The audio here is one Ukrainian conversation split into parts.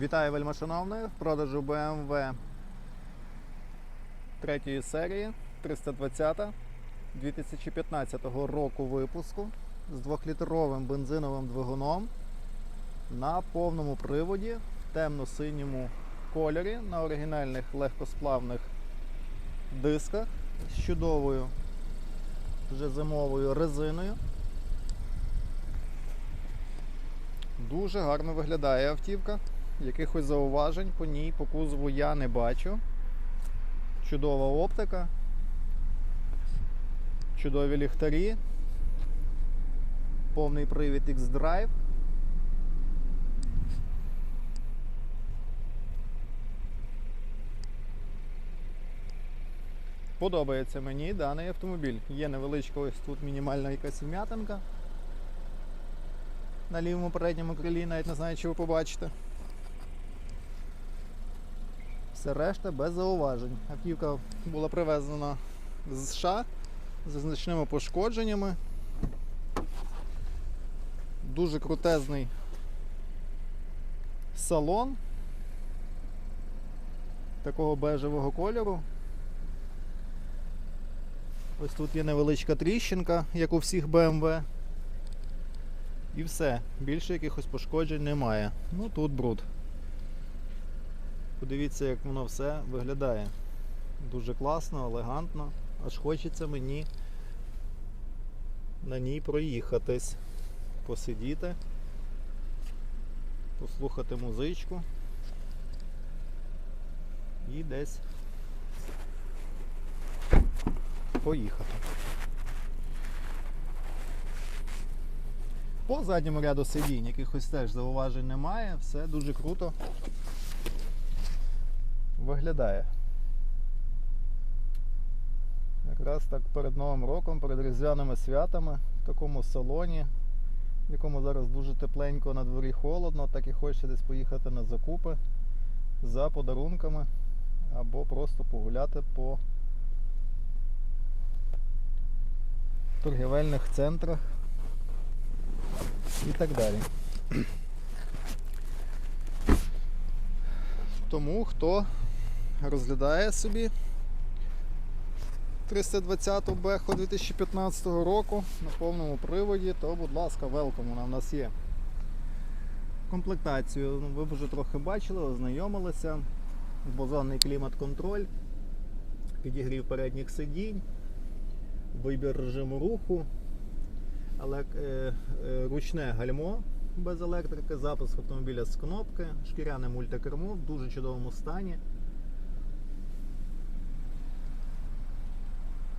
Вітаю вельмишановних в продажу BMW третьої серії 320 2015 року випуску з 2-літровим бензиновим двигуном на повному приводі в темно-синьому кольорі на оригінальних легкосплавних дисках з чудовою вже зимовою резиною. Дуже гарно виглядає автівка. Якихось зауважень по ній, по кузову я не бачу. Чудова оптика. Чудові ліхтарі. Повний привід X-Drive. Подобається мені даний автомобіль. Є невеличка ось тут мінімальна якась вм'ятинка на лівому передньому крилі, навіть не знаю, чи ви побачите. Все решта без зауважень. Автівка була привезена з США зі значними пошкодженнями. Дуже крутезний салон такого бежевого кольору. Ось тут є невеличка тріщинка, як у всіх BMW. І все. Більше якихось пошкоджень немає. Ну тут бруд. Подивіться, як воно все виглядає. Дуже класно, елегантно. Аж хочеться мені на ній проїхатись, посидіти, послухати музичку і десь поїхати. По задньому ряду сидінь якихось теж зауважень немає, все дуже круто виглядає. Якраз так перед Новим роком, перед різдвяними святами в такому салоні, в якому зараз дуже тепленько на дворі холодно, так і хочеться десь поїхати на закупи за подарунками або просто погуляти по торгівельних центрах і так далі. Тому хто розглядає собі 320 Бехо 2015 року на повному приводі, то будь ласка, велком вона в нас є. Комплектацію ну, ви вже трохи бачили, ознайомилися. Бозонний клімат-контроль, підігрів передніх сидінь, вибір режиму руху, елек... е, е, ручне гальмо без електрики, запуск автомобіля з кнопки, шкіряне мультикермо в дуже чудовому стані.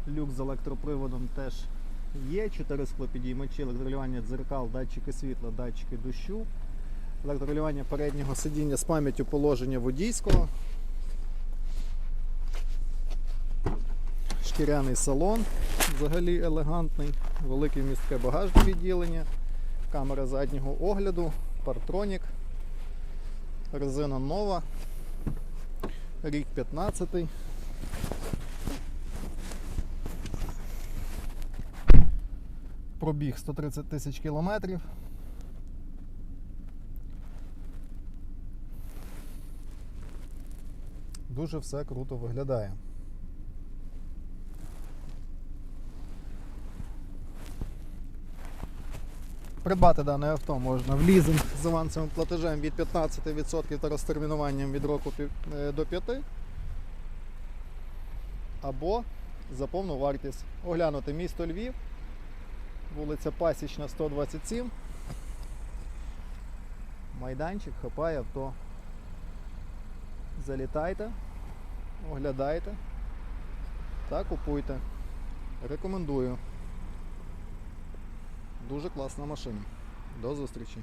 Люк з електроприводом теж є, 4 склопідіймачі, електролювання дзеркал, датчики світла, датчики дощу, електролювання переднього сидіння з пам'яттю положення водійського. Шкіряний салон, взагалі елегантний, велике містке багажне відділення, камера заднього огляду, партронік, резина нова, рік 15. Пробіг 130 тисяч кілометрів. Дуже все круто виглядає. Придбати дане авто можна в лізинг з авансовим платежем від 15% та розтермінуванням від року е, до 5 або за повну вартість. Оглянути місто Львів, вулиця Пасічна 127. Майданчик хапає авто. Залітайте, оглядайте та купуйте. Рекомендую. Дуже класна машина. До зустрічі.